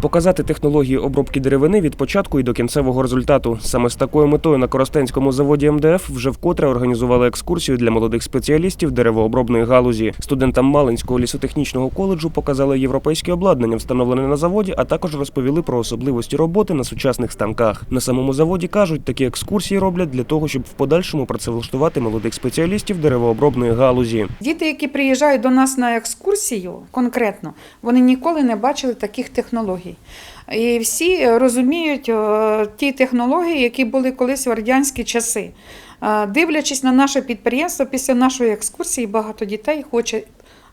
Показати технології обробки деревини від початку і до кінцевого результату. Саме з такою метою на Коростенському заводі МДФ вже вкотре організували екскурсію для молодих спеціалістів деревообробної галузі. Студентам Малинського лісотехнічного коледжу показали європейське обладнання, встановлене на заводі, а також розповіли про особливості роботи на сучасних станках. На самому заводі кажуть, такі екскурсії роблять для того, щоб в подальшому працевлаштувати молодих спеціалістів деревообробної галузі. Діти, які приїжджають до нас на екскурсію, конкретно, вони ніколи не бачили таких технологій. І всі розуміють е, ті технології, які були колись в радянські часи. Е, Дивлячись на наше підприємство, після нашої екскурсії багато дітей хоче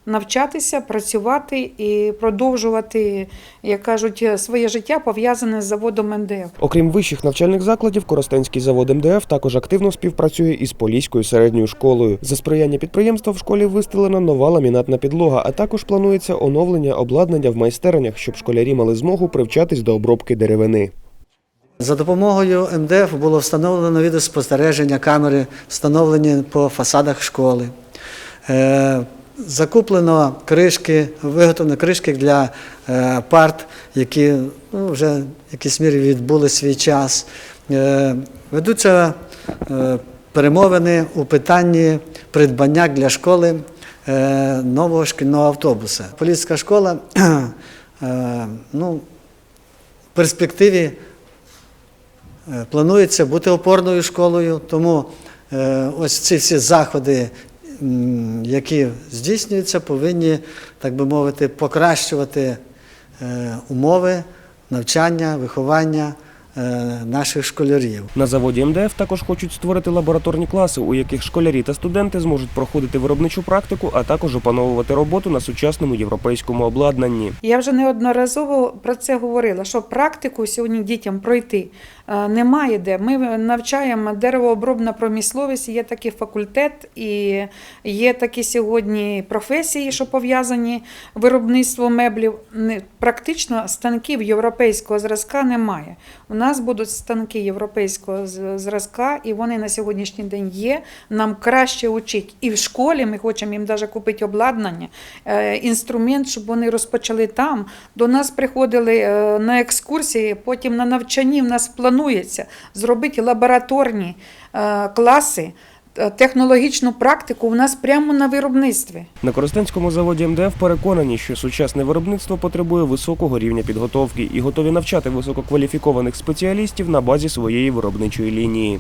навчатися, працювати і продовжувати, як кажуть, своє життя пов'язане з заводом НДФ. Окрім вищих навчальних закладів, Коростенський завод МДФ також активно співпрацює із Поліською середньою школою. За сприяння підприємства в школі вистелена нова ламінатна підлога, а також планується оновлення обладнання в майстернях, щоб школярі мали змогу привчатись до обробки деревини. За допомогою МДФ було встановлено відеоспостереження камери, встановлені по фасадах школи. Закуплено кришки, виготовлено кришки для е, парт, які ну, вже в якійсь мірі відбули свій час. Е, Ведуться е, перемовини у питанні придбання для школи нового шкільного автобуса. Поліцька школа ну, в перспективі Планується бути опорною школою, тому ось ці всі заходи, які здійснюються, повинні, так би мовити, покращувати е, умови навчання, виховання наших школярів. На заводі МДФ також хочуть створити лабораторні класи, у яких школярі та студенти зможуть проходити виробничу практику, а також опановувати роботу на сучасному європейському обладнанні. Я вже неодноразово про це говорила, що практику сьогодні дітям пройти е, немає де. Ми навчаємо деревообробна промисловість, є такий факультет, і є такі сьогодні професії, що пов'язані виробництво меблів. Практично станків європейського зразка немає. У нас будуть станки європейського зразка, і вони на сьогоднішній день є. Нам краще учить. І в школі ми хочемо їм навіть купити обладнання, е, інструмент, щоб вони розпочали там. До нас приходили е, на екскурсії, потім на навчанні в нас планується зробити лабораторні е, класи, технологічну практику у нас прямо на виробництві. На Коростенському заводі МДФ переконані, що сучасне виробництво потребує високого рівня підготовки і готові навчати висококваліфікованих спеціалістів на базі своєї виробничої лінії.